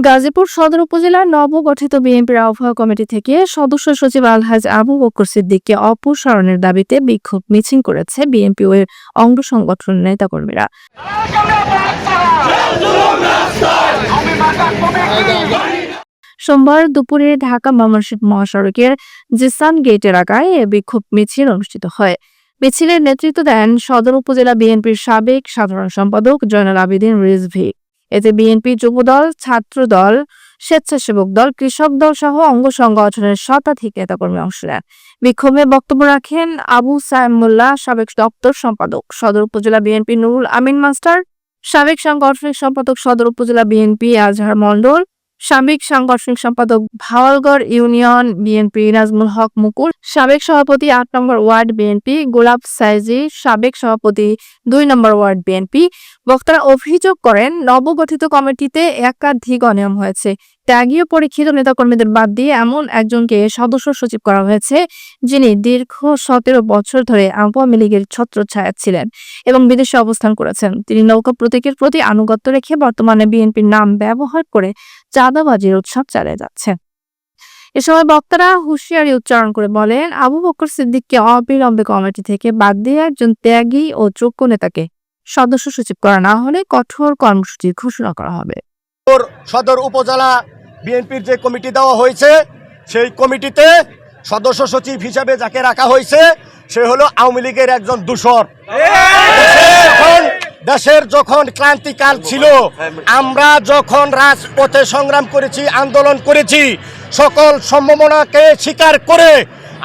গাজীপুর সদর উপজেলার নবগঠিত বিএনপির আহ্বায়ক কমিটি থেকে সদস্য সচিব আলহাজ আবু বকর সিদ্দিককে অপসারণের দাবিতে বিক্ষোভ মিছিল করেছে বিএনপি এর অঙ্গ সংগঠনের নেতাকর্মীরা। সোমবার দুপুরে ঢাকা ময়মনসিংহ মহাসড়কের জিসান গেট এলাকায় এ বিক্ষোভ মিছিল অনুষ্ঠিত হয়। মিছিলের নেতৃত্ব দেন সদর উপজেলা বিএনপির সাবেক সাধারণ সম্পাদক জয়নাল আবেদিন রিজভি। এতে বিএনপি যুবদল ছাত্র দল স্বেচ্ছাসেবক দল, কৃষক দল সহ অঙ্গ সংগঠনের শতাধিক নেতাকর্মী অংশ নেন। বিক্ষোভে বক্তব্য রাখেন আবু সায়মুল্লাহ সাবেক দপ্তর সম্পাদক, সদর উপজেলা বিএনপি নুরুল আমিন মাস্টার, সাবেক সাংগঠনিক সম্পাদক, সদর উপজেলা বিএনপি আজহার মণ্ডল সাবেক সাংগঠনিক সম্পাদক ভাওয়ালগড় ইউনিয়ন বিএনপি নাজমুল হক মুকুল, সাবেক সভাপতি আট নম্বর ওয়ার্ড বিএনপি গোলাপ সাইজি, সাবেক সভাপতি দুই নম্বর ওয়ার্ড বিএনপি। বক্তারা অভিযোগ করেন, নবগঠিত কমিটিতে একাধিক অনিয়ম হয়েছে। ত্যাগীয় পরীক্ষিত নেতাকর্মীদের বাদ দিয়ে এমন একজনকে সদস্য সচিব করা হয়েছে, যিনি দীর্ঘ সতেরো বছর ধরে আওয়ামী লীগের ছত্রছায়া ছিলেন এবং বিদেশে অবস্থান করেছেন। তিনি নৌকা প্রতীকের প্রতি আনুগত্য রেখে বর্তমানে বিএনপির নাম ব্যবহার করে চাঁদাবাজির উৎসব চালিয়ে যাচ্ছে। এ সময় বক্তারা হুঁশিয়ারি উচ্চারণ করে বলেন আবু বকর সিদ্দিককে অবিলম্বে কমিটি থেকে বাদ দিয়ে একজন ত্যাগী ও যোগ্য নেতাকে সদস্য সচিব করা না হলে কঠোর কর্মসূচি ঘোষণা করা হবে। সদর উপজেলা বিএনপির যে কমিটি দেওয়া হয়েছে সেই কমিটিতে সদস্য সচিব হিসাবে যাকে রাখা হয়েছে সে হলো আওয়ামী লীগের একজন দূষর। দেশের যখন ক্রান্তিকাল ছিল, আমরা যখন রাজপথে সংগ্রাম করেছি, আন্দোলন করেছি, সকল সম্ভাবনাকে স্বীকার করে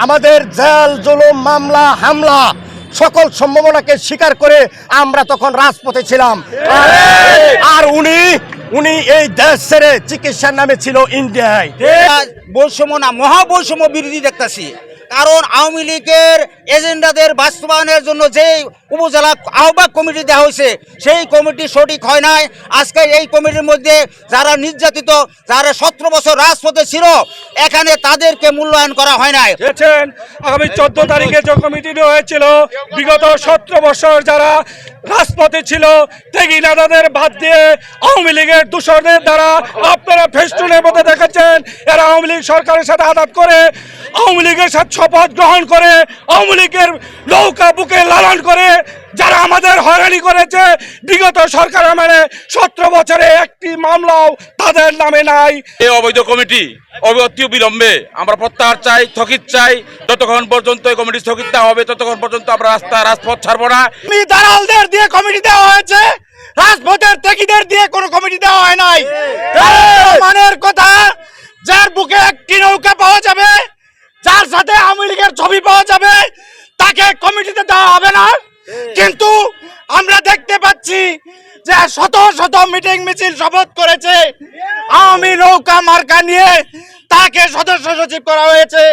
আমাদের জেল, জুলুম, মামলা, হামলা, সকল সম্ভাবনাকে স্বীকার করে আমরা তখন রাজপথে ছিলাম। আর উনি উনি এই দেশ ছেড়ে চিকিৎসার নামে ছিল ইন্ডিয়ায়। বৈষম্য না, মহাবৈষম্য বিরোধী দেখতেছি। কারণ আওয়ামী লীগের এজেন্ডাদের বাস্তবায়নের জন্য যে উপজেলা আহ্বায়ক কমিটি দেওয়া হয়েছে, সেই কমিটি সঠিক হয় নাই। আজকে এই কমিটির মধ্যে যারা নির্যাতিত, যারা সতেরো বছর রাজপথে ছিল, এখানে তাদেরকে মূল্যায়ন করা হয় নাই। আগামী চোদ্দ তারিখে যে কমিটি হয়েছিল, বিগত সতেরো বছর যারা রাজপথে ছিল ত্যাগী নেতাদের বাদ দিয়ে আওয়ামী লীগের দূষণের দ্বারা আপনারা ফেস্টুনের মধ্যে দেখেছেন, এরা আওয়ামী লীগ সরকারের সাথে আঘাত করে আওয়ামী লীগের সাথে শপথ গ্রহণ করে আওয়ামী লীগের নৌকা বুকে লালন করে যারা আমাদের হয়রানি করেছে বিগত সরকার মানে সতেরো বছরে একটি মামলাও তাদের নামে নাই। এই অবৈধ কমিটি অতি বিলম্বে আমরা প্রত্যাহার চাই স্থগিত চাই যতক্ষণ পর্যন্ত এই কমিটি স্থগিত না হবে ততক্ষণ পর্যন্ত আমরা রাস্তা রাজপথ ছাড়বো না। আমি দালালদের দিয়ে কমিটি দেওয়া হয়েছে রাজপথের ত্যাগীদের দিয়ে কোনো কমিটি দেওয়া হয় নাই। যে শত শত মিটিং মিছিল শপথ করেছে। আওয়ামী নৌকা মার্কা নিয়ে তাকে সদস্য সচিব করা হয়েছে।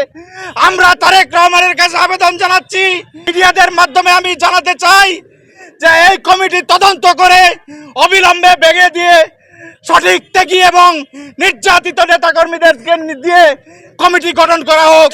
আমরা তারেক রহমানের কাছে আবেদন জানাচ্ছি। মিডিয়াদের মাধ্যমে আমি জানাতে চাই যে এই কমিটি তদন্ত করে অবিলম্বে বেগে দিয়ে সঠিক ত্যাগী এবং নির্যাতিত নেতাকর্মীদেরকে দিয়ে কমিটি গঠন করা হোক।